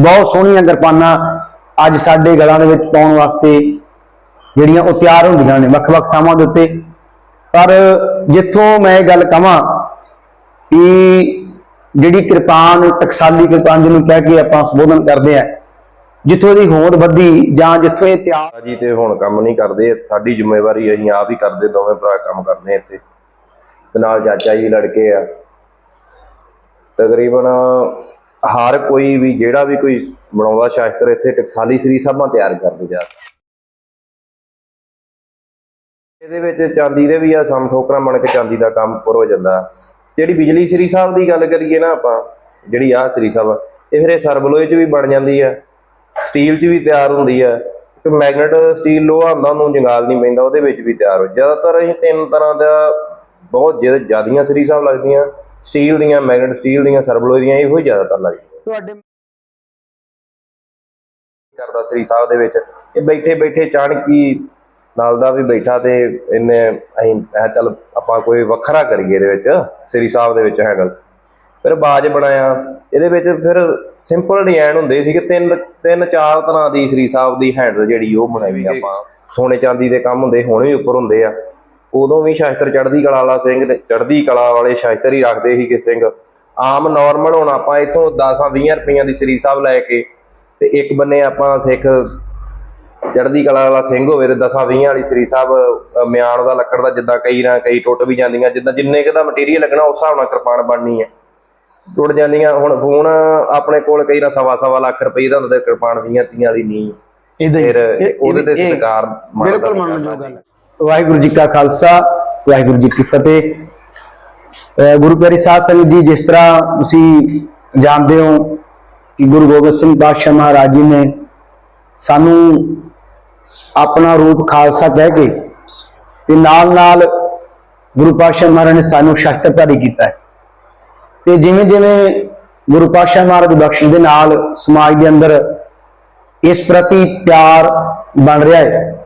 ਬਹੁਤ ਸੋਹਣੀਆਂ ਕਿਰਪਾਨਾਂ ਅੱਜ ਸਾਡੇ ਗਲਾਂ ਦੇ ਵਿੱਚ ਪਾਉਣ ਵਾਸਤੇ ਜਿਹੜੀਆਂ ਉਹ ਤਿਆਰ ਹੁੰਦੀਆਂ ਨੇ ਵੱਖ-ਵੱਖ ਥਾਵਾਂ ਦੇ ਉੱਤੇ। ਪਰ ਜਿੱਥੋਂ ਮੈਂ ਇਹ ਗੱਲ ਕਹਾਂ ਕਿ ਜਿਹੜੀ ਕਿਰਪਾਨ, ਟਕਸਾਲੀ ਕਿਰਪਾਨ ਜਿਹਨੂੰ ਕਹਿ ਕੇ ਆਪਾਂ ਸੰਬੋਧਨ ਕਰਦੇ ਆ, ਜਿੱਥੋਂ ਦੀ ਹੋਂਦ ਵੱਧੀ ਜਾਂ ਜਿੱਥੋਂ ਇਹ ਤਿਆਰ ਜੀ ਤੇ ਹੁਣ ਕੰਮ ਨਹੀਂ ਕਰਦੇ, ਸਾਡੀ ਜ਼ਿੰਮੇਵਾਰੀ ਅਸੀਂ ਆਪ ਹੀ ਕਰਦੇ, ਦੋਵੇਂ ਭਰਾ ਕੰਮ ਕਰਦੇ ਇੱਥੇ। ਤੇ ਨਾਲ ਚਾਚਾ ਜੀ ਲੜਕੇ ਆ। ਤਕਰੀਬਨ ਹਰ ਕੋਈ ਵੀ ਜਿਹੜਾ ਵੀ ਕੋਈ ਬਣਾਉਂਦਾ ਸ਼ਾਸਤਰ ਇੱਥੇ ਟਕਸਾਲੀ ਸ੍ਰੀ ਸਾਹਿਬਾਂ ਤਿਆਰ ਕਰਦੇ ਜਾ ਇਹਦੇ ਵਿੱਚ ਚਾਂਦੀ ਦੇ ਵੀ ਆ, ਸਮ ਠੋਕਰਾਂ ਬਣ ਕੇ ਚਾਂਦੀ ਦਾ ਕੰਮ ਪੁਰ ਹੋ ਜਾਂਦਾ। ਜਿਹੜੀ ਬਿਜਲੀ ਸ੍ਰੀ ਸਾਹਿਬ ਦੀ ਗੱਲ ਕਰੀਏ ਨਾ ਆਪਾਂ, ਜਿਹੜੀ ਆ ਸ੍ਰੀ ਸਾਹਿਬ ਇਹ ਫਿਰ ਇਹ ਸਰਬਲੋਏ ਚ ਵੀ ਬਣ ਜਾਂਦੀ ਆ, ਸਟੀਲ 'ਚ ਵੀ ਤਿਆਰ ਹੁੰਦੀ ਆ। ਕਿ ਮੈਗਨੇਟ ਸਟੀਲ ਲੋਹਾ ਹੁੰਦਾ, ਉਹਨੂੰ ਜੰਗਾਲ ਨਹੀਂ ਪੈਂਦਾ, ਉਹਦੇ ਵਿੱਚ ਵੀ ਤਿਆਰ ਹੋ ਜ਼ਿਆਦਾਤਰ ਅਸੀਂ ਤਿੰਨ ਤਰ੍ਹਾਂ ਦਾ ਬਹੁਤ ਜ਼ਿਆਦਾ ਜ਼ਿਆਦੀਆਂ ਸ੍ਰੀ ਸਾਹਿਬ ਲੱਗਦੀਆਂ ਸਟੀਲ ਦੀਆਂ ਮੈਗਨੇਟ ਸਟੀਲ ਦੀਆਂ ਸਰਬਲੋਏ ਦੀਆਂ ਇਹੋ ਹੀ ਜ਼ਿਆਦਾਤਰ ਲੱਗਦੀਆਂ ਤੁਹਾਡੇ ਕਰਦਾ ਸ੍ਰੀ ਸਾਹਿਬ ਦੇ ਵਿੱਚ। ਇਹ ਬੈਠੇ ਬੈਠੇ ਚਾਣਕੀ ਨਾਲ ਦਾ ਵੀ ਬੈਠਾ ਤੇ ਇਹਨੇ ਅਸੀਂ ਮੈਂ ਚੱਲ ਆਪਾਂ ਕੋਈ ਵੱਖਰਾ ਕਰੀਏ ਇਹਦੇ ਵਿੱਚ ਸ੍ਰੀ ਸਾਹਿਬ ਦੇ ਵਿੱਚ ਹੈਂਡਲ ਫਿਰ ਬਾਜ ਬਣਾਇਆ। ਇਹਦੇ ਵਿੱਚ ਫਿਰ ਸਿੰਪਲ ਡਿਜ਼ਾਈਨ ਹੁੰਦੇ ਸੀ ਕਿ ਤਿੰਨ ਤਿੰਨ ਚਾਰ ਤਰ੍ਹਾਂ ਦੀ ਸ੍ਰੀ ਸਾਹਿਬ ਦੀ ਹੈਂਡਲ ਜਿਹੜੀ ਉਹ ਬਣਾਈ ਆਪਾਂ। ਸੋਨੇ ਚਾਂਦੀ ਦੇ ਕੰਮ ਹੁੰਦੇ ਹੁਣ ਵੀ ਉੱਪਰ ਹੁੰਦੇ ਆ। ਉਦੋਂ ਵੀ ਸ਼ਾਸਤਰ ਚੜ੍ਹਦੀ ਕਲਾ ਵਾਲਾ ਸਿੰਘ ਨੇ ਚੜ੍ਹਦੀ ਕਲਾ ਵਾਲੇ ਸ਼ਾਸਤਰ ਹੀ ਰੱਖਦੇ ਸੀ ਕਿ ਸਿੰਘ। ਆਮ ਨਾਰਮਲ ਹੁਣ ਆਪਾਂ ਇੱਥੋਂ 10 20 ਰੁਪਈਆਂ ਦੀ ਸ੍ਰੀ ਸਾਹਿਬ ਲੈ ਕੇ ਤੇ ਇੱਕ ਬੰਨੇ ਆਪਾਂ ਸਿੱਖ ਚੜ੍ਹਦੀ ਕਲਾ ਵਾਲਾ ਸਿੰਘ ਹੋਵੇ ਤੇ 10 20 ਵਾਲੀ ਸ੍ਰੀ ਸਾਹਿਬ ਮਿਆਨ ਦਾ ਲੱਕੜ ਦਾ ਜਿੱਦਾਂ ਕਈ ਨਾ ਕਈ ਟੁੱਟ ਵੀ ਜਾਂਦੀਆਂ ਜਿੱਦਾਂ ਜਿੰਨੇ ਕੁ ਦਾ ਮਟੀਰੀਅਲ ਲੱਗਣਾ ਉਸ ਹਿਸਾਬ ਨਾਲ ਕਿਰਪਾਨ ਬਣਨੀ ਹੈ ਟੁੱਟ ਜਾਂਦੀਆਂ ਹੁਣ ਫੋਨ ਆਪਣੇ ਕੋਲ ਕਈ ਨਾ ਸਵਾ ਸਵਾ ਲੱਖ ਰੁਪਏ ਦਾ ਹੁੰਦਾ ਤੇ ਕਿਰਪਾਨ 20 30 ਵਾਲੀ ਨਹੀਂ। ਇਹਦੇ ਫਿਰ ਉਹਦੇ ਤੇ ਸਰਕਾਰ ਬਿਲਕੁਲ ਗੱਲ। ਹੈ ਵਾਹਿਗੁਰੂ ਜੀ ਕਾ ਖਾਲਸਾ, ਵਾਹਿਗੁਰੂ ਜੀ ਕੀ ਫਤਿਹ। ਗੁਰੂ ਪਿਆਰੀ ਸਾਧ ਸੰਗਤ ਜੀ, ਜਿਸ ਤਰ੍ਹਾਂ ਤੁਸੀਂ ਜਾਣਦੇ ਹੋ ਕਿ ਗੁਰੂ ਗੋਬਿੰਦ ਸਿੰਘ ਪਾਤਸ਼ਾਹ ਮਹਾਰਾਜ ਜੀ ਨੇ ਸਾਨੂੰ ਆਪਣਾ ਰੂਪ ਖਾਲਸਾ ਕਹਿ ਕੇ ਤੇ ਨਾਲ ਨਾਲ ਗੁਰੂ ਪਾਤਸ਼ਾਹ ਮਹਾਰਾਜ ਨੇ ਸਾਨੂੰ ਸ਼ਸਤਰਧਾਰੀ ਕੀਤਾ ਹੈ। ਤੇ ਜਿਵੇਂ ਜਿਵੇਂ ਗੁਰੂ ਪਾਤਸ਼ਾਹ ਮਹਾਰਾਜ ਦੀ ਬਖਸ਼ਿਸ਼ ਦੇ ਨਾਲ ਸਮਾਜ ਦੇ ਅੰਦਰ ਇਸ ਪ੍ਰਤੀ ਪਿਆਰ ਬਣ ਰਿਹਾ ਹੈ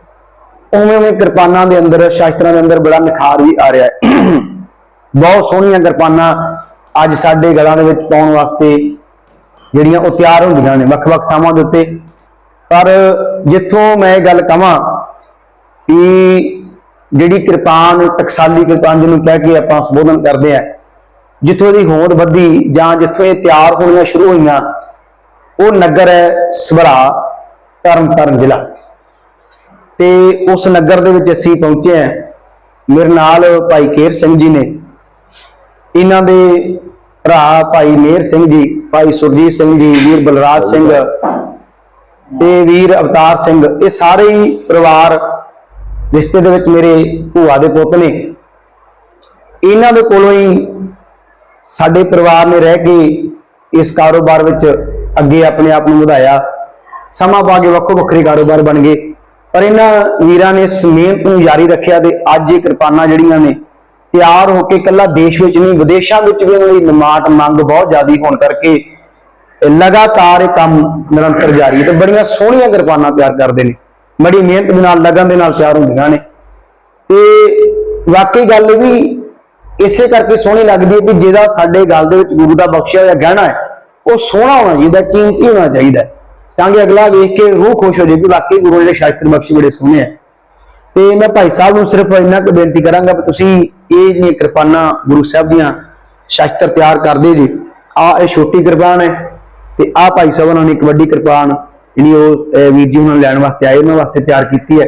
ਉਵੇਂ ਉਵੇਂ ਕਿਰਪਾਨਾਂ ਦੇ ਅੰਦਰ, ਸ਼ਾਸਤਰਾਂ ਦੇ ਅੰਦਰ ਬੜਾ ਨਿਖਾਰ ਵੀ ਆ ਰਿਹਾ ਹੈ। ਬਹੁਤ ਸੋਹਣੀਆਂ ਕਿਰਪਾਨਾਂ ਅੱਜ ਸਾਡੇ ਗਲਾਂ ਦੇ ਵਿੱਚ ਪਾਉਣ ਵਾਸਤੇ ਜਿਹੜੀਆਂ ਉਹ ਤਿਆਰ ਹੁੰਦੀਆਂ ਨੇ ਵੱਖ-ਵੱਖ ਥਾਵਾਂ ਦੇ ਉੱਤੇ। ਪਰ ਜਿੱਥੋਂ ਮੈਂ ਇਹ ਗੱਲ ਕਹਾਂ ਕਿ ਜਿਹੜੀ ਕਿਰਪਾਨ, ਟਕਸਾਲੀ ਕਿਰਪਾਨ ਜਿਹਨੂੰ ਕਹਿ ਕੇ ਆਪਾਂ ਸੰਬੋਧਨ ਕਰਦੇ ਆ ਜਿੱਥੋਂ ਦੀ ਹੋਂਦ ਵੱਧੀ ਜਾਂ ਜਿੱਥੋਂ ਇਹ ਤਿਆਰ ਹੋਣੀਆਂ ਸ਼ੁਰੂ ਹੋਈਆਂ, ਉਹ ਨਗਰ ਹੈ ਸਵਰਾ ਤਰਨਤਾਰਨ ਜ਼ਿਲ੍ਹਾ। ਤੇ ਉਸ ਨਗਰ ਦੇ ਵਿੱਚ ਅਸੀਂ ਪਹੁੰਚੇ ਹਾਂ। ਮੇਰੇ ਨਾਲ ਭਾਈ ਕੇਰ ਸਿੰਘ ਜੀ ਨੇ। ਇਹਨਾਂ ਦੇ ਭਰਾ ਭਾਈ ਮੇਰ ਸਿੰਘ ਜੀ ਭਾਈ ਸੁਰਜੀਤ ਸਿੰਘ ਜੀ ਵੀਰ ਬਲਰਾਜ ਸਿੰਘ ਤੇ ਵੀਰ ਅਵਤਾਰ ਸਿੰਘ। ਇਹ ਸਾਰੇ ਹੀ ਪਰਿਵਾਰ ਰਿਸ਼ਤੇ ਦੇ ਵਿੱਚ ਮੇਰੇ ਭੂਆ ਦੇ ਪੁੱਤ ਨੇ। ਇਹਨਾਂ ਦੇ ਕੋਲੋਂ ਹੀ ਸਾਡੇ ਪਰਿਵਾਰ ਨੇ ਰਹਿ ਕੇ ਇਸ ਕਾਰੋਬਾਰ ਵਿੱਚ ਅੱਗੇ ਆਪਣੇ ਆਪ ਨੂੰ ਵਧਾਇਆ। ਸਮਾਂ ਪਾ ਕੇ ਵੱਖੋ ਵੱਖਰੇ ਕਾਰੋਬਾਰ ਬਣ ਗਏ। ਪਰ ਇਹਨਾਂ ਵੀਰਾਂ ਨੇ ਇਸ ਮਿਹਨਤ ਨੂੰ ਜਾਰੀ ਰੱਖਿਆ ਤੇ ਅੱਜ ਇਹ ਕਿਰਪਾਨਾਂ ਜਿਹੜੀਆਂ ਨੇ ਤਿਆਰ ਹੋ ਕੇ ਇਕੱਲਾ ਦੇਸ਼ ਵਿੱਚ ਨਹੀਂ, ਵਿਦੇਸ਼ਾਂ ਵਿੱਚ ਵੀ ਇਹਨਾਂ ਦੀ ਨਿਮਾਟ ਮੰਗ ਬਹੁਤ ਜ਼ਿਆਦੀ ਹੋਣ ਕਰਕੇ ਲਗਾਤਾਰ ਇਹ ਕੰਮ ਨਿਰੰਤਰ ਜਾਰੀ ਹੈ ਤੇ ਬੜੀਆਂ ਸੋਹਣੀਆਂ ਕਿਰਪਾਨਾਂ ਤਿਆਰ ਕਰਦੇ ਨੇ। ਬੜੀ ਮਿਹਨਤ ਦੇ ਨਾਲ, ਲਗਨ ਦੇ ਨਾਲ ਤਿਆਰ ਹੁੰਦੀਆਂ ਨੇ। ਤੇ ਵਾਕਈ ਗੱਲ ਇਹ ਵੀ ਇਸੇ ਕਰਕੇ ਸੋਹਣੀ ਲੱਗਦੀ ਹੈ ਕਿ ਜਿਹਦਾ ਸਾਡੇ ਗੱਲ ਦੇ ਵਿੱਚ ਗੁਰੂ ਦਾ ਬਖਸ਼ਿਆ ਹੋਇਆ ਗਹਿਣਾ ਹੈ, ਉਹ ਸੋਹਣਾ ਹੋਣਾ ਚਾਹੀਦਾ, ਕੀਮਤੀ ਹੋਣਾ ਚਾਹੀਦਾ ਤਾਂ ਕਿ ਅਗਲਾ ਵੇਖ ਕੇ ਰੂਹ ਖੁਸ਼ ਹੋ ਜਾਏ ਕਿ ਵਾਕਈ ਗੁਰੂ ਨੇ ਸ਼ਾਸਤਰ ਬਖਸ਼ੇ ਬੜੇ ਸੋਹਣੇ ਆ। ਤੇ ਮੈਂ ਭਾਈ ਸਾਹਿਬ ਨੂੰ ਸਿਰਫ ਇੰਨਾ ਕੁ ਬੇਨਤੀ ਕਰਾਂਗਾ ਕਿ ਤੁਸੀਂ ਇਹ ਜਿਹੜੀਆਂ ਕਿਰਪਾਨਾਂ ਗੁਰੂ ਸਾਹਿਬ ਦੀਆਂ ਸ਼ਾਸਤਰ ਤਿਆਰ ਕਰਦੇ ਜੀ। ਆ ਇਹ ਛੋਟੀ ਕਿਰਪਾਨ ਹੈ ਤੇ ਆ ਭਾਈ ਸਾਹਿਬ ਉਹਨਾਂ ਨੇ ਇੱਕ ਵੱਡੀ ਕਿਰਪਾਨ ਜਿਹੜੀ ਉਹ ਵੀਰ ਜੀ ਉਹਨਾਂ ਨੂੰ ਲੈਣ ਵਾਸਤੇ ਆਏ, ਉਹਨਾਂ ਵਾਸਤੇ ਤਿਆਰ ਕੀਤੀ ਹੈ।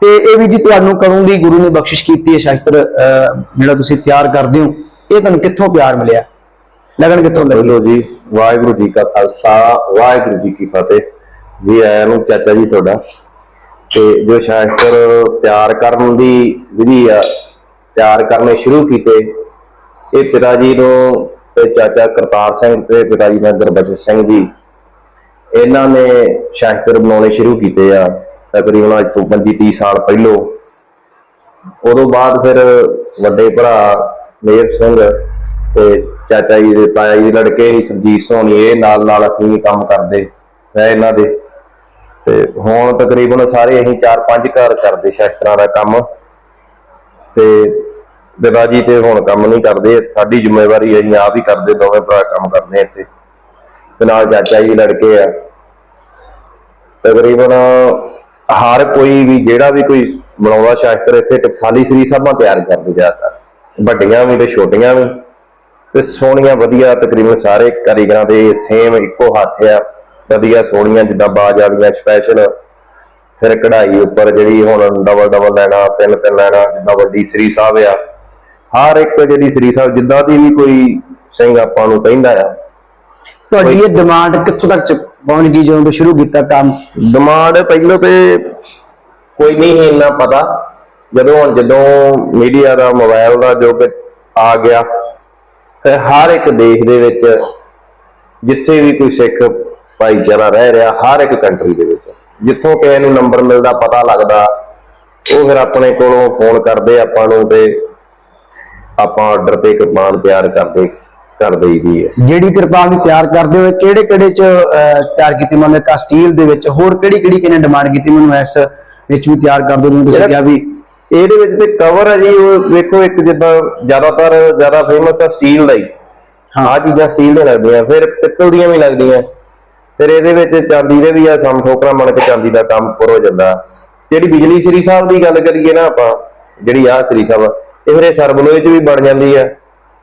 ਤੇ ਇਹ ਵੀ ਜੀ ਤੁਹਾਨੂੰ ਕਦੋਂ ਦੀ ਗੁਰੂ ਨੇ ਬਖਸ਼ਿਸ਼ ਕੀਤੀ ਹੈ ਸ਼ਾਸਤਰ ਜਿਹੜਾ ਤੁਸੀਂ ਤਿਆਰ ਕਰਦੇ ਹੋ, ਇਹ ਤੁਹਾਨੂੰ ਕਿੱਥੋਂ ਪਿਆਰ ਮਿਲਿਆ? ਲਗਨ ਕਿੱਥੋਂ ਲੱਗੀ ਬੋਲੋ ਜੀ। ਵਾਹਿਗੁਰੂ ਜੀ ਕਾ ਖਾਲਸਾ, ਵਾਹਿਗੁਰੂ ਜੀ ਕੀ ਫਤਿਹ। ਜੀ ਆਇਆਂ ਨੂੰ, ਚਾਚਾ ਜੀ ਤੁਹਾਡਾ। ਤੇ ਜੋ ਸ਼ਾਸਤਰ ਤਿਆਰ ਕਰਨ ਦੀ ਵਿਧੀ ਆ, ਤਿਆਰ ਕਰਨੇ ਸ਼ੁਰੂ ਕੀਤੇ, ਇਹ ਪਿਤਾ ਜੀ ਨੂੰ ਤੇ ਚਾਚਾ ਕਰਤਾਰ ਸਿੰਘ ਤੇ ਪਿਤਾ ਜੀ ਦਾ ਗੁਰਬਚਨ ਸਿੰਘ ਜੀ, ਇਹਨਾਂ ਨੇ ਸ਼ਾਸਤਰ ਬਣਾਉਣੇ ਸ਼ੁਰੂ ਕੀਤੇ ਆ, ਤਕਰੀਬਨ ਅੱਜ ਤੋਂ 25 30 ਸਾਲ ਪਹਿਲੋਂ। ਉਦੋਂ ਬਾਅਦ ਫਿਰ ਵੱਡੇ ਭਰਾ ਮੇਰ ਸਿੰਘ ਤੇ ਚਾਚਾ ਜੀ ਦੇ, ਤਾਇਆ ਜੀ ਦੇ ਲੜਕੇ ਸੀ ਸਰਜੀਤ ਸੋਹਣੀ ਇਹ ਨਾਲ ਨਾਲ ਅਸੀਂ ਵੀ ਕੰਮ ਕਰਦੇ ਰਹੇ ਇਹਨਾਂ ਦੇ। ਤੇ ਹੁਣ ਤਕਰੀਬਨ ਸਾਰੇ ਅਸੀਂ 4-5 ਘਰ ਕਰਦੇ ਸ਼ਾਸਤਰਾਂ ਦਾ ਕੰਮ। ਤੇ ਬਿਦਾ ਜੀ ਤੇ ਹੁਣ ਕੰਮ ਨਹੀਂ ਕਰਦੇ, ਸਾਡੀ ਜ਼ਿੰਮੇਵਾਰੀ ਅਸੀਂ ਆਪ ਹੀ ਕਰਦੇ, ਦੋਵੇਂ ਭਰਾ ਕੰਮ ਕਰਦੇ ਇੱਥੇ। ਤੇ ਨਾਲ ਚਾਚਾ ਜੀ ਲੜਕੇ ਆ। ਤਕਰੀਬਨ ਹਰ ਕੋਈ ਵੀ, ਜਿਹੜਾ ਵੀ ਕੋਈ ਬਣਾਉਂਦਾ ਸ਼ਾਸਤਰ ਇੱਥੇ ਟਕਸਾਲੀ ਸ੍ਰੀ ਸਾਹਿਬਾਂ ਤਿਆਰ ਕਰਦੇ ਜ਼ਿਆਦਾਤਰ। ਵੱਡੀਆਂ ਵੀ ਤੇ ਛੋਟੀਆਂ ਵੀ। ਤੇ ਸੋਹਣੀਆਂ ਵਧੀਆ ਤਕਰੀਬਨ ਸਾਰੇ ਕਾਰੀਗਰਾਂ ਦੇ ਸੇਮ ਇੱਕੋ ਹੱਥ ਆ। ਵਧੀਆ ਸੋਹਣੀਆਂ ਜਿੱਦਾਂ ਬਾਜ ਵਾਲੀਆਂ ਸਪੈਸ਼ਲ ਫਿਰ ਕਢਾਈ ਉੱਪਰ ਜਿਹੜੀ ਹੁਣ ਡਬਲ ਡਬਲ ਲੈਣਾ ਤਿੰਨ ਤਿੰਨ ਲੈਣਾ ਜਿੱਦਾਂ ਵੱਡੀ ਸ੍ਰੀ ਸਾਹਿਬ ਆ। ਹਰ ਇੱਕ ਜਿਹੜੀ ਸ੍ਰੀ ਸਾਹਿਬ ਜਿੱਦਾਂ ਦੀ ਵੀ ਕੋਈ ਸਿੰਘ ਆਪਾਂ ਨੂੰ ਕਹਿੰਦਾ ਆ। ਤੁਹਾਡੀ ਇਹ ਡਿਮਾਂਡ ਕਿੱਥੋਂ ਤੱਕ ਪਹੁੰਚ ਗਈ ਜਦੋਂ ਤੋਂ ਸ਼ੁਰੂ ਕੀਤਾ ਕੰਮ? ਡਿਮਾਂਡ ਪਹਿਲਾਂ ਤੇ ਕੋਈ ਨਹੀਂ ਇੰਨਾ ਪਤਾ। ਜਦੋਂ ਹੁਣ ਜਦੋਂ ਮੀਡੀਆ ਦਾ ਮੋਬਾਈਲ ਦਾ ਯੁੱਗ ਆ ਗਿਆ ਹਰ ਇੱਕ ਦੇਸ਼ ਦੇ ਵਿੱਚ ਜਿੱਥੇ ਵੀ ਕੋਈ ਸਿੱਖ ਭਾਈਚਾਰਾ ਰਹਿ ਰਿਹਾ ਹਰ ਇੱਕ ਕੰਟਰੀ ਦੇ ਵਿੱਚ। ਜਿੱਥੋਂ ਕਿਸੇ ਨੂੰ ਨੰਬਰ ਮਿਲਦਾ ਪਤਾ ਲੱਗਦਾ ਉਹ ਫਿਰ ਆਪਣੇ ਕੋਲੋਂ ਫੋਨ ਕਰਦੇ ਆਪਾਂ ਨੂੰ ਤੇ ਆਪਾਂ ਆਰਡਰ ਤੇ ਕਿਰਪਾਨ ਤਿਆਰ ਕਰਦੇ ਕਰ ਦੇਈਦੀ ਹੈ। ਜਿਹੜੀ ਕਿਰਪਾਨ ਨੂੰ ਤਿਆਰ ਕਰਦੇ ਹੋਏ ਕਿਹੜੇ ਕਿਹੜੇ ਚ ਤਿਆਰ ਕੀਤੀ ਮੰਨ ਲਓ ਸਟੀਲ ਦੇ ਵਿੱਚ ਹੋਰ ਕਿਹੜੀ ਕਿਹੜੀ ਕਿਨੇ ਡਿਮਾਂਡ ਕੀਤੀ ਮੈਨੂੰ ਇਸ ਵਿੱਚ ਵੀ ਤਿਆਰ ਕਰ ਦਿਓ ਜਿਵੇਂ ਤੁਸੀਂ ਕਿਹਾ ਵੀ ਇਹਦੇ ਵਿੱਚ ਤੇ ਕਵਰ ਹੈ ਜੀ ਉਹ ਵੇਖੋ ਇੱਕ ਜਿੱਦਾਂ ਜ਼ਿਆਦਾਤਰ ਜ਼ਿਆਦਾ ਫੇਮਸ ਆ ਸਟੀਲ ਦਾ ਹੀ। ਹਾਂ। ਆਹ ਚੀਜ਼ਾਂ ਸਟੀਲ ਦੇ ਲੱਗਦੀਆਂ ਫਿਰ ਪਿੱਤਲ ਦੀਆਂ ਵੀ ਲੱਗਦੀਆਂ। ਫਿਰ ਇਹਦੇ ਵਿੱਚ ਚਾਂਦੀ ਦੇ ਵੀ ਆ ਸਮ ਠੋਕਰਾ ਬਣ ਕੇ ਚਾਂਦੀ ਦਾ ਕੰਮ ਉੱਪਰ ਹੋ ਜਾਂਦਾ। ਜਿਹੜੀ ਬਿਜਲੀ ਸ੍ਰੀ ਸਾਹਿਬ ਦੀ ਗੱਲ ਕਰੀਏ ਨਾ ਆਪਾਂ ਜਿਹੜੀ ਆਹ ਸ੍ਰੀ ਸਾਹਿਬ ਇਹ ਫਿਰ ਸਰਬਲੋਏ 'ਚ ਵੀ ਬਣ ਜਾਂਦੀ ਆ।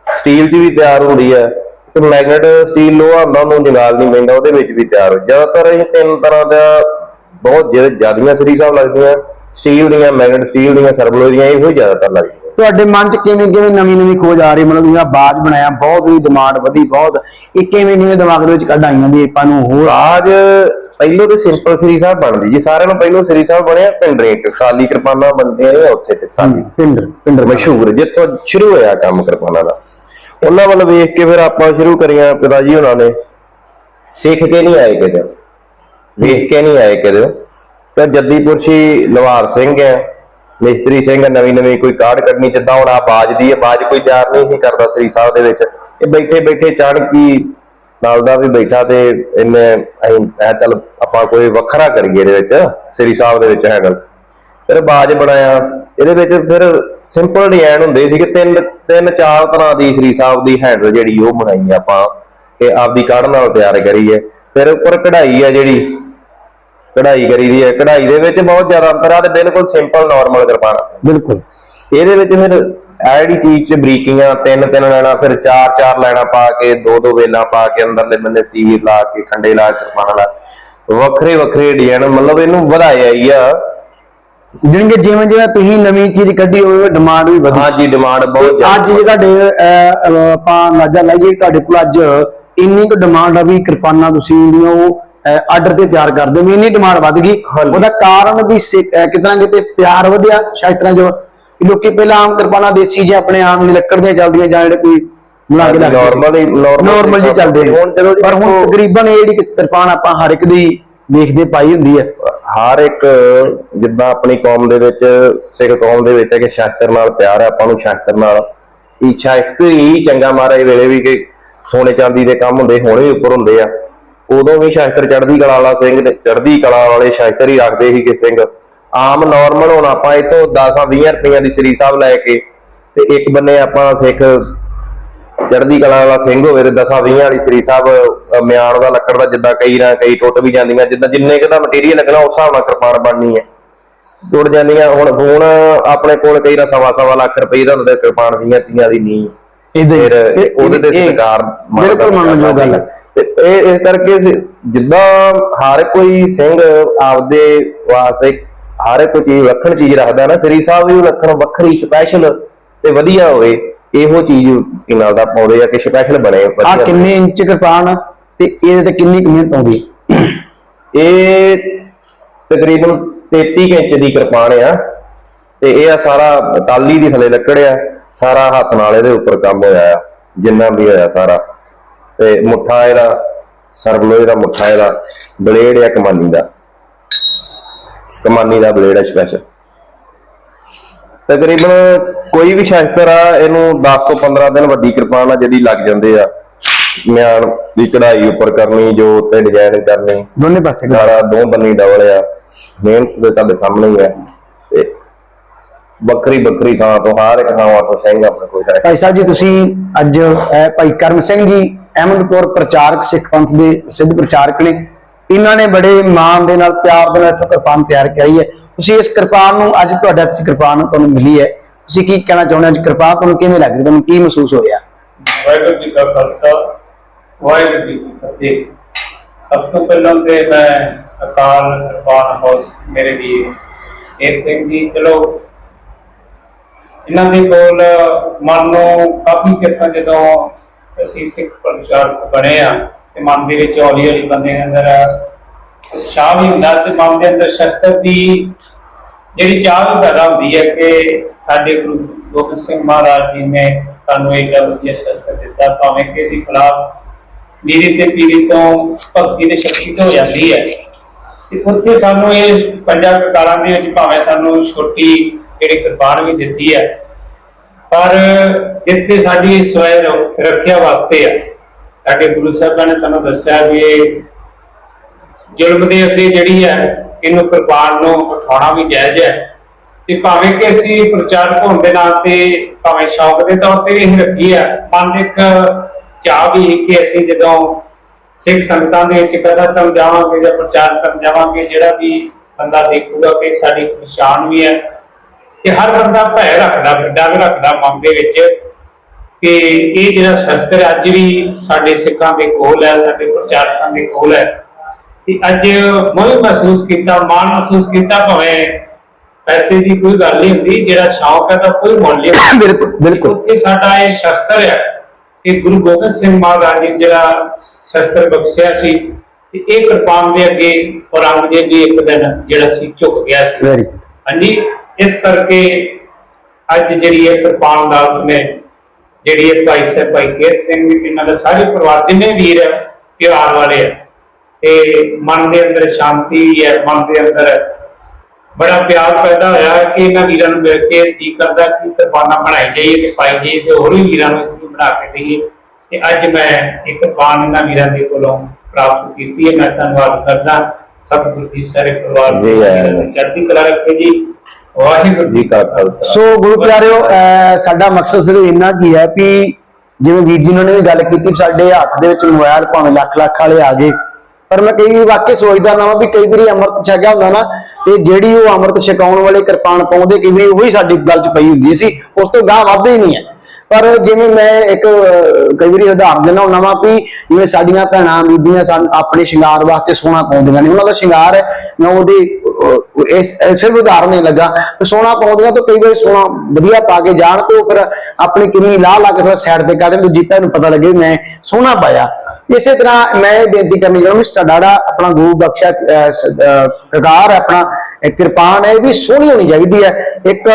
ਸਟੀਲ 'ਚ ਵੀ ਤਿਆਰ ਹੁੰਦੀ ਆ। ਤੇ ਮੈਗਨੇਟ ਸਟੀਲ ਲੋਹਾ ਹੁੰਦਾ ਉਹਨੂੰ ਜੰਗਾਲ ਨਹੀਂ ਪੈਂਦਾ ਉਹਦੇ ਵਿੱਚ ਵੀ ਤਿਆਰ ਹੋ ਜ਼ਿਆਦਾਤਰ ਇਹ ਤਿੰਨ ਤਰ੍ਹਾਂ ਦਾ ਬਹੁਤ ਜਿਆਦੀਆਂ ਸ੍ਰੀ ਸਾਹਿਬ ਲੱਗਦੀਆਂ ਸਟੀਲ ਦੀਆਂ ਮੈਗਨੇਟ ਸਟੀਲ ਦੀਆਂ ਸਰਬਲੋਏ ਦੀਆਂ ਇਹੋ ਹੀ ਜ਼ਿਆਦਾਤਰ ਲੱਗਦੀਆਂ। ਤੁਹਾਡੇ ਮਨ ਚ ਕਿਵੇਂ ਕਿਵੇਂ ਨਵੀਂ ਨਵੀਂ ਖੋਜ ਆ ਰਹੀ ਮਤਲਬ ਤੁਸੀਂ ਬਾਜ ਬਣਾਇਆ ਬਹੁਤ ਹੀ ਡਿਮਾਂਡ ਵਧੀ ਬਹੁਤ। ਇਹ ਕਿਵੇਂ ਕਿਵੇਂ ਦਿਮਾਗ ਦੇ ਵਿੱਚ ਕੱਢ ਆਈਆਂ ਵੀ ਆਪਾਂ ਨੂੰ ਹੋਰ? ਰਾਜ ਪਹਿਲੋਂ ਤੇ ਸਿੰਪਲ ਸ੍ਰੀ ਸਾਹਿਬ ਬਣਦੀ ਜੀ ਸਾਰਿਆਂ ਨੂੰ ਪਹਿਲੋਂ ਸ੍ਰੀ ਸਾਹਿਬ ਬਣਿਆ ਪਿੰਡਰੇ ਟਕਸਾਲੀ ਕਿਰਪਾਨਾਂ ਬਣਦੀਆਂ ਨੇ ਉੱਥੇ ਟਕਸਾਲੀ ਪਿੰਡਰ ਪਿੰਡਰ ਮਸ਼ਹੂਰ ਜਿੱਥੋਂ ਸ਼ੁਰੂ ਹੋਇਆ ਕੰਮ ਕਿਰਪਾਨਾਂ ਦਾ। ਉਹਨਾਂ ਵੱਲ ਵੇਖ ਕੇ ਫਿਰ ਆਪਾਂ ਸ਼ੁਰੂ ਕਰੀਆਂ ਪਿਤਾ ਜੀ ਉਹਨਾਂ ਨੇ। ਸਿੱਖ ਕੇ ਨਹੀਂ ਆਏ ਕਿਤੇ। ਵੇਖ ਕੇ ਨਹੀਂ ਆਏ ਕਿਤੇ ਤੇ ਜੱਦੀਪੁਰਸ਼ੀ ਲਵਾਰ ਸਿੰਘ ਹੈ, ਮਿਸਤਰੀ ਸਿੰਘ ਨਵੀਂ ਨਵੀਂ ਕੋਈ ਕਾਢ ਕੱਢਣੀ, ਜਿੱਦਾਂ ਹੁਣ ਆ ਬਾਜ ਦੀ ਹੈ, ਬਾਜ ਕੋਈ ਤਿਆਰ ਨਹੀਂ ਸੀ ਕਰਦਾ ਸ੍ਰੀ ਸਾਹਿਬ ਦੇ ਵਿੱਚ। ਇਹ ਬੈਠੇ ਬੈਠੇ ਚਾਣਕੀ ਨਾਲ ਦਾ ਵੀ ਬੈਠਾ ਤੇ ਇਹਨੇ ਅਸੀਂ ਚੱਲ ਆਪਾਂ ਕੋਈ ਵੱਖਰਾ ਕਰੀਏ ਇਹਦੇ ਵਿੱਚ, ਸ੍ਰੀ ਸਾਹਿਬ ਦੇ ਵਿੱਚ ਹੈਂਡਲ ਫਿਰ ਬਾਜ ਬਣਾਇਆ। ਇਹਦੇ ਵਿੱਚ ਫਿਰ ਸਿੰਪਲ ਡਿਜ਼ਾਈਨ ਹੁੰਦੇ ਸੀ ਕਿ ਤਿੰਨ ਤਿੰਨ ਚਾਰ ਤਰ੍ਹਾਂ ਦੀ ਸ੍ਰੀ ਸਾਹਿਬ ਦੀ ਹੈਂਡਲ ਜਿਹੜੀ ਉਹ ਬਣਾਈ ਆਪਾਂ, ਕਿ ਆਪਦੀ ਕਾਢ ਨਾਲ ਤਿਆਰ ਕਰੀਏ। ਫਿਰ ਉੱਪਰ ਕਢਾਈ ਆ ਜਿਹੜੀ ਕਢਾਈ ਕਰੀ ਦੀ ਹੈ। ਕਢਾਈ ਦੇ ਵਿੱਚ ਬਹੁਤ ਜ਼ਿਆਦਾ ਅੰਤਰ ਆ ਤੇ ਬਿਲਕੁਲ ਸਿੰਪਲ ਨਾਰਮਲ ਕਿਰਪਾਨ ਬਿਲਕੁਲ। ਇਹਦੇ ਵਿੱਚ ਫਿਰ ਐਡੀ ਚੀਜ਼ ਚ ਬਰੀਕੀਆਂ ਤਿੰਨ ਤਿੰਨ ਲੈਣਾ ਫਿਰ ਚਾਰ ਚਾਰ ਲੈਣਾ ਪਾ ਕੇ ਦੋ ਦੋ ਵੇਲਾਂ ਪਾ ਕੇ ਅੰਦਰਲੇ ਬੰਨੇ ਤੀਰ ਲਾ ਕੇ ਖੰਡੇ ਲਾ ਕੇ ਕਿਰਪਾਨ ਲਾ ਵੱਖਰੇ ਵੱਖਰੇ ਡਿਜ਼ਾਈਨ ਮਤਲਬ ਇਹਨੂੰ ਵਧਾਇਆ ਹੀ ਆ। ਜਿਵੇਂ ਕਿ ਜਿਵੇਂ ਜਿਵੇਂ ਤੁਸੀਂ ਨਵੀਂ ਚੀਜ਼ ਕੱਢੀ ਹੋਵੇ ਡਿਮਾਂਡ ਵੀ ਵਧੀ। ਹਾਂਜੀ ਡਿਮਾਂਡ ਬਹੁਤ ਅੱਜ ਜੇ ਤੁਹਾਡੇ ਅਹ, ਅਹ, ਆਪਾਂ ਅੰਦਾਜ਼ਾ ਲਾਈਏ ਤੁਹਾਡੇ ਕੋਲ ਅੱਜ ਇੰਨੀ ਕੁ ਡਿਮਾਂਡ ਆ ਵੀ ਕਿਰਪਾਨਾਂ ਤੁਸੀਂ ਜਿਹੜੀਆਂ ਉਹ ਆਰਡਰ ਤੇ ਤਿਆਰ ਕਰਦੇ ਵੀ ਇੰਨੀ ਡਿਮਾਂਡ ਵੱਧ ਗਈ। ਉਹਦਾ ਕਾਰਨ ਵੀ ਅਹ, ਕਿਤੇ ਪਿਆਰ ਵਧਿਆ ਸ਼ਾਇਦ ਤਰ੍ਹਾਂ ਜੋ ਲੋਕੀ ਪਹਿਲਾਂ ਆਮ ਕਿਰਪਾਨਾਂ ਦੇਸੀ ਜਾਂ ਆਪਣੇ ਆਮ ਲੱਕੜ ਦੀਆਂ ਚੱਲਦੀਆਂ ਜਾਂ ਜਿਹੜੇ ਕੋਈ ਬਣਾ ਕੇ ਰੱਖਦੇ ਨਾਰਮਲ ਹੀ ਨਾਰਮਲ ਜੀ ਚੱਲਦੇ ਹੁਣ ਚਲੋ ਪਰ ਹੁਣ ਤਕਰੀਬਨ ਇਹ ਜਿਹੜੀ ਕਿਰਪਾਨ ਆਪਾਂ ਹਰ ਇੱਕ ਦੀ ਦੇਖਦੇ ਪਾਈ ਹੁੰਦੀ ਹੈ। ਹਰ ਇੱਕ ਜਿੱਦਾਂ ਆਪਣੀ ਕੌਮ ਦੇ ਵਿੱਚ ਸਿੱਖ ਕੌਮ ਦੇ ਵਿੱਚ ਹੈ ਕਿ ਸ਼ਾਸਤਰ ਨਾਲ ਪਿਆਰ ਹੈ ਆਪਾਂ ਨੂੰ ਸ਼ਾਸਤਰ ਨਾਲ। ਇੱਛਾ ਇੱਕ ਹੀ ਚੰਗਾ ਮਹਾਰਾਜ ਵੇਲੇ ਵੀ ਕਿ ਸੋਨੇ ਚਾਂਦੀ ਦੇ ਕੰਮ ਹੁੰਦੇ ਹੁਣ ਉੱਪਰ ਹੁੰਦੇ ਆ। ਉਦੋਂ ਵੀ ਸ਼ਾਸਤਰ ਚੜ੍ਹਦੀ ਕਲਾ ਵਾਲਾ ਸਿੰਘ ਨੇ, ਚੜ੍ਹਦੀ ਕਲਾ ਵਾਲੇ ਸ਼ਾਸਤਰ ਹੀ ਰੱਖਦੇ ਸੀ ਕਿ ਸਿੰਘ। ਆਮ ਨਾਰਮਲ ਹੁਣ ਆਪਾਂ ਇੱਥੋਂ 10 20 ਰੁਪਈਆਂ ਦੀ ਸ੍ਰੀ ਸਾਹਿਬ ਲੈ ਕੇ ਤੇ ਇੱਕ ਬੰਨੇ ਆਪਾਂ ਸਿੱਖ ਚੜ੍ਹਦੀ ਕਲਾ ਵਾਲਾ ਸਿੰਘ ਹੋਵੇ ਤੇ ਦਸਾਂ ਵੀਹਾਂ ਵਾਲੀ ਸ੍ਰੀ ਸਾਹਿਬ ਅਹ ਮਿਆਨ ਦਾ ਲੱਕੜ ਦਾ ਜਿੱਦਾਂ ਕਈ ਨਾ ਕਈ ਟੁੱਟ ਵੀ ਜਾਂਦੀਆਂ, ਜਿੱਦਾਂ ਜਿੰਨੇ ਕੁ ਦਾ ਮਟੀਰੀਅਲ ਲੱਗਣਾ ਉਸ ਹਿਸਾਬ ਨਾਲ ਕਿਰਪਾਨ ਬਣਨੀ ਹੈ। ਟੁੱਟ ਜਾਂਦੀਆਂ, ਹੁਣ ਹੁਣ ਆਪਣੇ ਕੋਲ ਕਈ ਨਾ ਸਵਾ ਸਵਾ ਲੱਖ ਰੁਪਏ ਦਾ ਹੁੰਦਾ ਕਿਰਪਾਨ ਵੀਹਾਂ ਤੀਆਂ ਦੀ ਨਹੀਂ। ਫਿਰ ਉਹਦੇ ਤੇ ਸਰਕਾਰ ਮੰਨਦਾ ਬਿਲਕੁਲ ਮੰਨਣਯੋਗ ਗੱਲ ਹੈ ਤੇ ਇਹ ਇਸ ਕਰਕੇ ਸ- ਜਿੱਦਾਂ ਹਰ ਕੋਈ ਸਿੰਘ ਆਪਦੇ ਵਾਸਤੇ ਹਰ ਇੱਕ ਚੀਜ਼ ਵੱਖਣ ਚੀਜ਼ ਰੱਖਦਾ ਨਾ ਸ੍ਰੀ ਸਾਹਿਬ ਵੀ ਉਹ ਰੱਖਣ ਵੱਖਰੀ ਸਪੈਸ਼ਲ ਤੇ ਵਧੀਆ ਹੋਵੇ ਇਹੋ ਚੀਜ਼ ਕੀ ਨਾਲ ਦਾ ਪਾਉਂਦੇ ਆ ਕਿ ਸਪੈਸ਼ਲ ਬਣੇ ਆ ਵਧੀਆ ਬਣੇ। ਕਿੰਨੇ ਇੰਚ ਕਿਰਪਾਨ ਤੇ ਇਹਦੇ ਤੇ ਕਿੰਨੀ ਮਿਹਨਤ ਆਉਂਦੀ? ਇਹ ਤਕਰੀਬਨ 33 ਕੁ ਇੰਚ ਦੀ ਕਿਰਪਾਨ ਆ ਤੇ ਇਹ ਆ ਸਾਰਾ ਟਾਲੀ ਦੀ ਥੱਲੇ ਲੱਕੜ ਆ ਸਾਰਾ ਹੱਥ ਨਾਲ ਇਹਦੇ ਉੱਪਰ ਕੰਮ ਹੋਇਆ ਆ ਜਿੰਨਾ ਵੀ ਹੋਇਆ ਸਾਰਾ। ਤੇ ਮੁੱਠਾ ਇਹਦਾ ਸਰਬਲੋਏ ਦਾ ਮੁੱਠਾ ਇਹਦਾ ਬਲੇਡ ਆ ਕਮਾਨੀ ਦਾ। ਕਮਾਨੀ ਦਾ ਬਲੇਡ ਆ ਸਪੈਸ਼ਲ ਤਕਰੀਬਨ ਕੋਈ ਵੀ ਸ਼ਾਸਤਰ ਆ ਇਹਨੂੰ 10 ਤੋਂ 15 ਦਿਨ ਵੱਡੀ ਕਿਰਪਾਨ ਆ ਜਿਹੜੀ ਲੱਗ ਜਾਂਦੇ ਆ। ਮਿਆਨ ਦੀ ਕਢਾਈ ਉੱਪਰ ਕਰਨੀ ਜੋ ਉੱਤੇ ਡਿਜ਼ਾਈਨ ਕਰਨੀ। ਦੋਨੇ ਪਾਸੇ। ਸਾਰਾ ਦੋ ਬੰਨੀ ਡਬਲ ਆ। ਮਿਹਨਤ ਤੇ ਤੁਹਾਡੇ ਸਾਹਮਣੇ ਹੀ ਹੈ ਵੱਖਰੀ ਵੱਖਰੀ ਥਾਂ ਤੋਂ ਹਰ ਇੱਕ ਥਾਂ ਤੋਂ ਸਿੰਘ ਆਪਣੇ ਕੋਲ ਹੈ ਭਾਈ ਸਾਹਿਬ ਜੀ ਤੁਸੀਂ ਅੱਜ ਭਾਈ ਕਰਮ ਸਿੰਘ ਜੀ ਅਹਿਮਦਪੁਰ ਪ੍ਰਚਾਰਕ ਸਿੱਖ ਪੰਥ ਦੇ ਸਿੱਧ ਪ੍ਰਚਾਰਕ ਨੇ। ਇਹਨਾਂ ਨੇ ਬੜੇ ਮਾਣ ਦੇ ਨਾਲ ਪਿਆਰ ਦੇ ਨਾਲ ਇੱਥੋਂ ਕਿਰਪਾਨ ਤਿਆਰ ਕਰਾਈ ਹੈ। ਤੁਸੀਂ ਇਸ ਕਿਰਪਾਨ ਨੂੰ ਅੱਜ ਤੁਹਾਡੇ ਹੱਥ 'ਚ ਕਿਰਪਾਨ ਤੁਹਾਨੂੰ ਮਿਲੀ ਹੈ। ਤੁਸੀਂ ਕੀ ਕਹਿਣਾ ਚਾਹੁੰਦੇ ਹੋ? ਅੱਜ ਕਿਰਪਾਨ ਤੁਹਾਨੂੰ ਕਿਵੇਂ ਲੱਗ ਰਹੀ? ਤੁਹਾਨੂੰ ਕੀ ਮਹਿਸੂਸ ਹੋ ਰਿਹਾ? ਵਾਹਿਗੁਰੂ ਜੀ ਕਾ ਖਾਲਸਾ ਵਾਹਿਗੁਰੂ ਜੀ ਕੀ ਫਤਿਹ। ਸਭ ਤੋਂ ਪਹਿਲਾਂ ਤੇ ਮੈਂ ਅਕਾਲ ਕਿਰਪਾਨ ਹਾਊਸ ਮੇਰੇ ਵੀਰ ਏਕ ਸਿੰਘ ਜੀ ਚਲੋ ਇਹਨਾਂ ਦੇ ਕੋਲ ਮਨ ਨੂੰ ਕਾਫੀ ਚਿਰ ਜਦੋਂ ਅਸੀਂ ਸਿੱਖ ਪ੍ਰਚਾਰਕ ਬਣੇ ਆ, ਤੇ ਮਨ ਦੇ ਵਿੱਚ ਹੌਲੀ ਹੌਲੀ ਬੰਦੇ ਅੰਦਰ ਉਤਸ਼ਾਹ ਵੀ ਹੁੰਦਾ ਤੇ ਮਨ ਦੇ ਅੰਦਰ ਸ਼ਸਤਰ ਦੀ ਜਿਹੜੀ ਚਾਹ ਪੈਦਾ ਹੁੰਦੀ ਹੈ ਕਿ ਸਾਡੇ ਗੁਰੂ ਗੋਬਿੰਦ ਸਿੰਘ ਮਹਾਰਾਜ ਜੀ ਨੇ ਸਾਨੂੰ ਇਹ ਗੱਲ ਦੀ ਸ਼ਸਤਰ ਦਿੱਤਾ, ਭਾਵੇਂ ਕਿ ਇਹਦੇ ਖਿਲਾਫ ਪੀੜੀ ਤੇ ਪੀੜੀ ਤੋਂ ਭਗਤੀ ਦੀ ਸ਼ਕਤੀ ਤੋਂ ਹੋ ਜਾਂਦੀ ਹੈ। ਤੇ ਉੱਥੇ ਸਾਨੂੰ ਇਹ ਪੰਜਾਂ ਪ੍ਰਕਾਰਾਂ ਦੇ ਵਿੱਚ ਭਾਵੇਂ ਸਾਨੂੰ ਛੋਟੀ ਜਿਹੜੀ ਕਿਰਪਾਨ ਵੀ ਦਿੱਤੀ ਹੈ। ਪਰ ਇੱਥੇ ਸਾਡੀ ਸਵੈ ਰੱਖਿਆ ਵਾਸਤੇ ਹੈ ਸਾਡੇ ਗੁਰੂ ਸਾਹਿਬਾਂ ਨੇ ਸਾਨੂੰ ਦੱਸਿਆ ਵੀ ਇਹ ਜ਼ੁਲਮ ਦੇ ਅੱਗੇ ਜਿਹੜੀ ਹੈ, ਇਹਨੂੰ ਕਿਰਪਾਨ ਨੂੰ ਉਠਾਉਣਾ ਵੀ ਜਾਇਜ਼ ਹੈ। ਤੇ ਭਾਵੇਂ ਕਿ ਅਸੀਂ ਪ੍ਰਚਾਰਕ ਹੋਣ ਦੇ ਨਾਲ ਤੇ, ਭਾਵੇਂ ਸ਼ੌਕ ਦੇ ਤੌਰ ਤੇ ਇਹ ਰੱਖੀ ਹੈ, ਮਨ ਇੱਕ ਚਾਹ ਵੀ ਕਿ ਅਸੀਂ ਜਦੋਂ ਸਿੱਖ ਸੰਗਤਾਂ ਦੇ ਵਿੱਚ ਕਥਾ ਕਰਨ ਜਾਵਾਂਗੇ ਜਾਂ ਪ੍ਰਚਾਰ ਕਰਨ ਜਾਵਾਂਗੇ ਜਿਹੜਾ ਵੀ ਬੰਦਾ ਦੇਖੂਗਾ ਕਿ ਸਾਡੀ ਪਛਾਣ ਵੀ ਹੈ ਕਿ ਹਰ ਬੰਦਾ ਭੈ ਰੱਖਦਾ ਡਰ ਰੱਖਦਾ ਮਨ ਦੇ ਵਿੱਚ ਕਿ ਇਹ ਜਿਹੜਾ ਸ਼ਸਤਰ ਅੱਜ ਵੀ ਸਾਡੇ ਸਿੱਖਾਂ ਦੇ ਕੋਲ ਹੈ ਸਾਡੇ ਪ੍ਰਚਾਰਕਾਂ ਦੇ ਕੋਲ ਹੈ। ਕਿ ਅੱਜ ਮੈਂ ਮਹਿਸੂਸ ਕੀਤਾ ਮਾਣ ਮਹਿਸੂਸ ਕੀਤਾ ਭਾਵੇਂ ਪੈਸੇ ਦੀ ਕੋਈ ਗੱਲ ਨਹੀਂ ਹੁੰਦੀ ਜਿਹੜਾ ਸ਼ੌਕ ਹੈ ਤਾਂ ਕੋਈ ਮੁੱਲ ਨਹੀਂ। ਬਿਲਕੁਲ ਬਿਲਕੁਲ। ਕਿ ਸਾਡਾ ਇਹ ਸ਼ਸਤਰ ਹੈ ਕਿ ਗੁਰੂ ਗੋਬਿੰਦ ਸਿੰਘ ਮਹਾਰਾਜ ਜੀ ਜਿਹੜਾ ਸ਼ਸਤਰ ਬਖਸ਼ਿਆ ਸੀ ਤੇ ਇਹ ਕਿਰਪਾਨ ਦੇ ਅੱਗੇ ਔਰੰਗਜ਼ੇਬ ਵੀ ਇੱਕ ਦਿਨ ਜਿਹੜਾ ਸੀ ਝੁਕ ਗਿਆ ਸੀ। ਹਾਂਜੀ। ਇਸ ਕਰਕੇ ਅੱਜ ਜਿਹੜੀ ਇਹ ਕਿਰਪਾਨ ਦਾਸ ਨੇ ਜਿਹੜੀ ਇਹ ਭਾਈ ਸਾਹਿਬ ਭਾਈ ਕੇਰ ਸਿੰਘ ਵੀ ਇਹਨਾਂ ਦਾ ਸਾਰੇ ਪਰਿਵਾਰ ਜਿੰਨੇ ਵੀਰ ਪਿਆਰ ਵਾਲੇ ਹੈ ਤੇ ਮਨ ਦੇ ਅੰਦਰ ਸ਼ਾਂਤੀ ਹੈ ਮਨ ਦੇ ਅੰਦਰ ਬੜਾ ਪਿਆਰ ਪੈਦਾ ਹੋਇਆ ਕਿ ਇਹਨਾਂ ਵੀਰਾਂ ਨੂੰ ਮਿਲ ਕੇ ਜੀ ਕਰਦਾ ਕਿ ਕਿਰਪਾਨਾਂ ਬਣਾਈ ਜਾਈਏ ਤੇ ਪਾਈ ਜਾਈਏ ਤੇ ਹੋਰ ਵੀ ਵੀਰਾਂ ਨੂੰ ਅਸੀਂ ਬਣਾ ਕੇ ਦਈਏ। ਤੇ ਅੱਜ ਮੈਂ ਇੱਕ ਕਿਰਪਾਨ ਇਹਨਾਂ ਵੀਰਾਂ ਦੇ ਕੋਲੋਂ ਪ੍ਰਾਪਤ ਕੀਤੀ ਹੈ। ਮੈਂ ਧੰਨਵਾਦ ਕਰਦਾ। ਸਤਿਗੁਰੂ ਜੀ ਸਾਰੇ ਪਰਿਵਾਰ ਨੂੰ। ਚੜ੍ਹਦੀ ਕਲਾ ਰੱਖੇ ਜੀ। ਵਾਹਿਗੁਰੂ ਜੀ ਕਾ ਖਾਲਸਾ। ਸੋ ਗੁਰੂ ਪਿਆਰਿਓ ਸਾਡਾ ਮਕਸਦ ਸਿਰਫ ਇੰਨਾ ਕੀ ਹੈ ਕਿ ਜਿਵੇਂ ਵੀਰ ਜੀ ਨੇ ਵੀ ਗੱਲ ਕੀਤੀ ਸਾਡੇ ਹੱਥ ਦੇ ਵਿੱਚ ਮੋਬਾਈਲ ਭਾਵੇਂ ਲੱਖ ਲੱਖ ਵਾਲੇ ਆ ਗਏ। ਪਰ ਮੈਂ ਕਈ ਵਾਰ ਵਾਕਿਆ ਸੋਚਦਾ ਨਾ ਵੀ ਕਈ ਵਾਰੀ ਅੰਮ੍ਰਿਤ ਛਕਿਆ ਹੁੰਦਾ ਨਾ, ਤੇ ਜਿਹੜੀ ਉਹ ਅੰਮ੍ਰਿਤ ਛਕਾਉਣ ਵਾਲੇ ਕਿਰਪਾਨ ਪਾਉਂਦੇ ਕਈ ਵਾਰੀ ਉਹੀ ਸਾਡੀ ਗੱਲ 'ਚ ਪਈ ਹੁੰਦੀ ਸੀ। ਉਸ ਤੋਂ ਗਾਹ ਵੱਧਦੇ ਹੀ ਨਹੀਂ ਹੈ। ਪਰ ਜਿਵੇਂ ਮੈਂ ਇੱਕ ਕਈ ਵਾਰੀ ਉਦਾਹਰਨ ਦਿੰਦਾ ਹੁੰਦਾ ਵਾਂ ਵੀ ਜਿਵੇਂ ਸਾਡੀਆਂ ਭੈਣਾਂ, ਬੀਬੀਆਂ ਸਾਨੂੰ, ਆਪਣੇ ਸ਼ਿੰਗਾਰ ਵਾਸਤੇ ਸੋਨਾ ਪਾਉਂਦੀਆਂ ਨੇ। ਉਹਨਾਂ ਦਾ ਸ਼ਿੰਗਾਰ ਹੈ, ਮੈਂ ਉਹਦੀ ਇਸ ਸਿਰਫ ਉਦਾਹਰਨ ਨਹੀਂ ਲੱਗਾ। ਵੀ ਸੋਨਾ ਪਾਉਂਦੀਆਂ ਤਾਂ ਕਈ ਵਾਰੀ ਸੋਨਾ ਵਧੀਆ ਪਾ ਕੇ ਜਾਣ ਤੇ ਉਹ ਫਿਰ ਆਪਣੀ ਕਿੰਨੀ ਲਾਹ ਲਾ ਕੇ ਥੋੜਾ ਸਾਈਡ ਤੇ ਕਰ ਦੇਣ ਦੂਜੀ ਭੈਣ ਨੂੰ ਪਤਾ ਲੱਗੇ ਮੈਂ ਸੋਨਾ ਪਾਇਆ। ਇਸੇ ਤਰ੍ਹਾਂ ਮੈਂ ਇਹ ਬੇਨਤੀ ਕਰਨੀ ਚਾਹੁੰਦਾ ਸਾਡਾ ਜਿਹੜਾ ਆਪਣਾ ਗੁਰੂ ਬਖਸ਼ਿਆ ਅਹ, ਹੈ ਆਪਣਾ ਕਿਰਪਾਨ ਹੈ ਇਹ ਵੀ ਸੋਹਣੀ ਹੋਣੀ ਚਾਹੀਦੀ ਹੈ। ਇੱਕ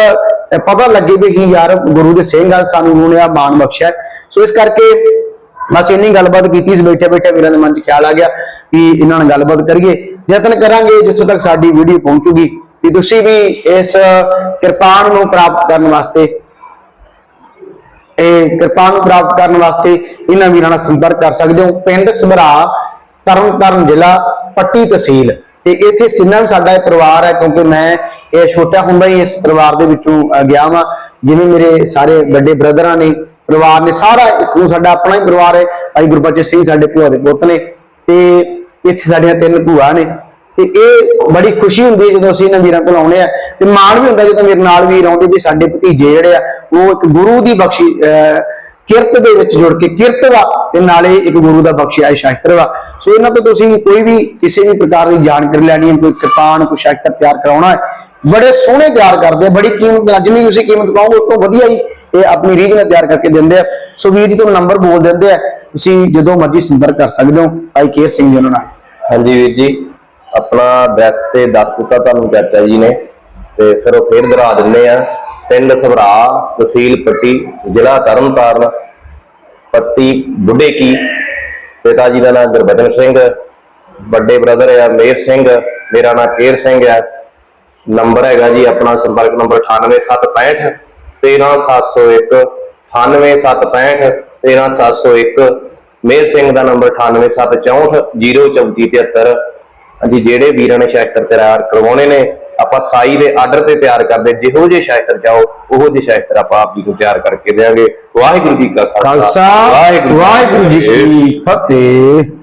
ਪਤਾ ਲੱਗੇ ਵੀ ਕਿ ਯਾਰ ਗੁਰੂ ਦੇ ਸਿੰਘ ਆ ਸਾਨੂੰ ਗੁਰੂ ਨੇ ਆ ਮਾਣ ਬਖਸ਼ਿਆ ਸੋ ਇਸ ਕਰਕੇ ਬਸ ਇੰਨੀ ਗੱਲਬਾਤ ਕੀਤੀ ਸੀ ਬੈਠੇ ਬੈਠੇ ਵੀਰਾਂ ਦੇ ਮਨ 'ਚ ਖਿਆਲ ਆ ਗਿਆ ਕਿ ਇਹਨਾਂ ਨਾਲ ਗੱਲਬਾਤ ਕਰੀਏ। ਯਤਨ ਕਰਾਂਗੇ ਜਿੱਥੋਂ ਤੱਕ ਸਾਡੀ ਵੀਡੀਓ ਪਹੁੰਚੂਗੀ ਕਿ ਤੁਸੀਂ ਵੀ ਇਸ ਕਿਰਪਾਨ ਨੂੰ ਪ੍ਰਾਪਤ ਕਰਨ ਵਾਸਤੇ, ਇਹ ਕਿਰਪਾਨ ਨੂੰ ਪ੍ਰਾਪਤ ਕਰਨ ਵਾਸਤੇ ਇਹਨਾਂ ਵੀਰਾਂ ਨਾਲ ਸੰਪਰਕ ਕਰ ਸਕਦੇ ਹੋ। ਪਿੰਡ ਸਭਰਾ ਤਰਨਤਾਰਨ ਜ਼ਿਲ੍ਹਾ, ਪੱਟੀ ਤਹਿਸੀਲ। ਤੇ ਇੱਥੇ ਜਿੰਨਾ ਵੀ ਸਾਡਾ ਇਹ ਪਰਿਵਾਰ ਹੈ, ਕਿਉਂਕਿ ਮੈਂ ਇਹ ਛੋਟਾ ਹੁੰਦਾ ਹੀ ਇਸ ਪਰਿਵਾਰ ਦੇ ਵਿੱਚੋਂ ਗਿਆ ਵਾਂ। ਜਿਵੇਂ ਮੇਰੇ ਸਾਰੇ ਵੱਡੇ ਬ੍ਰਦਰਾਂ ਨੇ, ਪਰਿਵਾਰ ਨੇ ਸਾਰਾ ਇੱਕੋ ਸਾਡਾ ਆਪਣਾ ਹੀ ਪਰਿਵਾਰ ਹੈ। ਭਾਈ ਗੁਰਬਚਨ ਸਿੰਘ ਸਾਡੇ ਭੂਆ ਦੇ ਪੁੱਤ ਨੇ। ਤੇ ਇੱਥੇ ਸਾਡੀਆਂ ਤਿੰਨ ਭੂਆ ਨੇ। ਤੇ ਇਹ ਬੜੀ ਖੁਸ਼ੀ ਹੁੰਦੀ ਹੈ ਜਦੋਂ ਅਸੀਂ ਇਹਨਾਂ ਵੀਰਾਂ ਕੋਲ ਆਉਨੇ ਆ। ਤੇ ਮਾਣ ਵੀ ਹੁੰਦਾ ਜਦੋਂ ਮੇਰੇ ਨਾਲ ਵੀਰ ਆਉਂਦੇ ਵੀ ਸਾਡੇ ਭਤੀਜੇ ਜਿਹੜੇ ਆ ਉਹ ਇੱਕ ਗੁਰੂ ਦੀ ਬਖਸ਼ੀ ਅਹ, ਕਿਰਤ ਦੇ ਵਿੱਚ ਜੁੜ ਕੇ ਕਿਰਤ ਵਾ ਤੇ ਨਾਲੇ ਇੱਕ ਗੁਰੂ ਦਾ ਬਖਸ਼ਿਆ ਸ਼ਾਸਤਰ ਵਾ। ਸੋ ਇਹਨਾਂ ਤੋਂ ਤੁਸੀਂ ਕੋਈ ਵੀ ਕਿਸੇ ਵੀ ਪ੍ਰਕਾਰ ਦੀ ਜਾਣਕਾਰੀ ਲੈਣੀ ਹੈ ਕੋਈ ਕਿਰਪਾਨ ਕੋਈ ਸ਼ਾਸਤਰ ਤਿਆਰ ਕਰਾਉਣਾ ਹੈ ਬੜੇ ਸੋਹਣੇ ਤਿਆਰ ਕਰਦੇ ਆ ਬੜੀ ਕੀਮਤ ਨਾਲ ਜਿੰਨੀ ਤੁਸੀਂ ਕੀਮਤ ਪਾਓਗੇ ਉਸ ਤੋਂ ਵਧੀਆ ਹੀ ਇਹ ਆਪਣੀ ਰੀਝ ਨਾਲ ਤਿਆਰ ਕਰਕੇ ਦਿੰਦੇ ਆ। ਸੋ ਵੀਰ ਜੀ ਤੁਹਾਨੂੰ ਨੰਬਰ ਬੋਲ ਦਿੰਦੇ ਆ। ਤੁਸੀਂ ਜਦੋਂ ਮਰਜ਼ੀ ਸੰਪਰਕ ਕਰ ਸਕਦੇ ਹੋ, ਭਾਈ ਕੇਰ ਸਿੰਘ ਜੀ ਉਹਨਾਂ ਨਾਲ। ਹਾਂਜੀ ਵੀਰ ਜੀ, ਆਪਣਾ ਐਡਰੈਸ ਤੇ ਦੱਸ ਦਿੱਤਾ ਤੁਹਾਨੂੰ ਚਾਚਾ ਜੀ ਨੇ, ਤੇ ਫਿਰ ਉਹ ਫੇਰ ਦੁਹਰਾ ਦਿੰਦੇ ਆ। ਪਿੰਡ ਸਭਰਾ, ਤਹਿਸੀਲ ਪੱਟੀ, ਜ਼ਿਲ੍ਹਾ ਤਰਨਤਾਰਨ, ਪੱਟੀ ਬੁੱਢੇ ਕੀ ਪਿਤਾ ਜੀ ਦਾ ਨਾਮ ਗੁਰਬਚਨ ਸਿੰਘ, ਵੱਡੇ ਬ੍ਰਦਰ ਆ ਮੇਰ ਸਿੰਘ, ਮੇਰਾ ਨਾਮ ਕੇਰ ਸਿੰਘ ਹੈ ਨੰਬਰ ਹੈਗਾ ਜੀ ਆਪਣਾ ਸੰਪਰਕ ਨੰਬਰ 98765 13701 98765 13701 ਮੇਰ ਸਿੰਘ ਦਾ ਨੰਬਰ 98764 03473 ਹਾਂਜੀ ਜਿਹੜੇ ਵੀਰਾਂ ਨੇ ਸ਼ਾਸਤਰ ਤਿਆਰ ਕਰਵਾਉਣੇ ਨੇ ਆਪਾਂ ਸਾਈ ਦੇ ਆਰਡਰ ਤੇ ਤਿਆਰ ਕਰਦੇ ਜਿਹੋ ਜਿਹੇ ਸ਼ਾਸਤਰ ਚਾਹੋ ਉਹੋ ਜਿਹੇ ਸ਼ਾਸਤਰ ਆਪਾਂ ਆਪ ਜੀ ਨੂੰ ਤਿਆਰ ਕਰਕੇ ਦੇਵਾਂਗੇ ਵਾਹਿਗੁਰੂ ਜੀ ਕਾ ਖਾਲਸਾ। ਵਾਹਿਗੁਰੂ ਜੀ ਕੀ ਫਤਿਹ।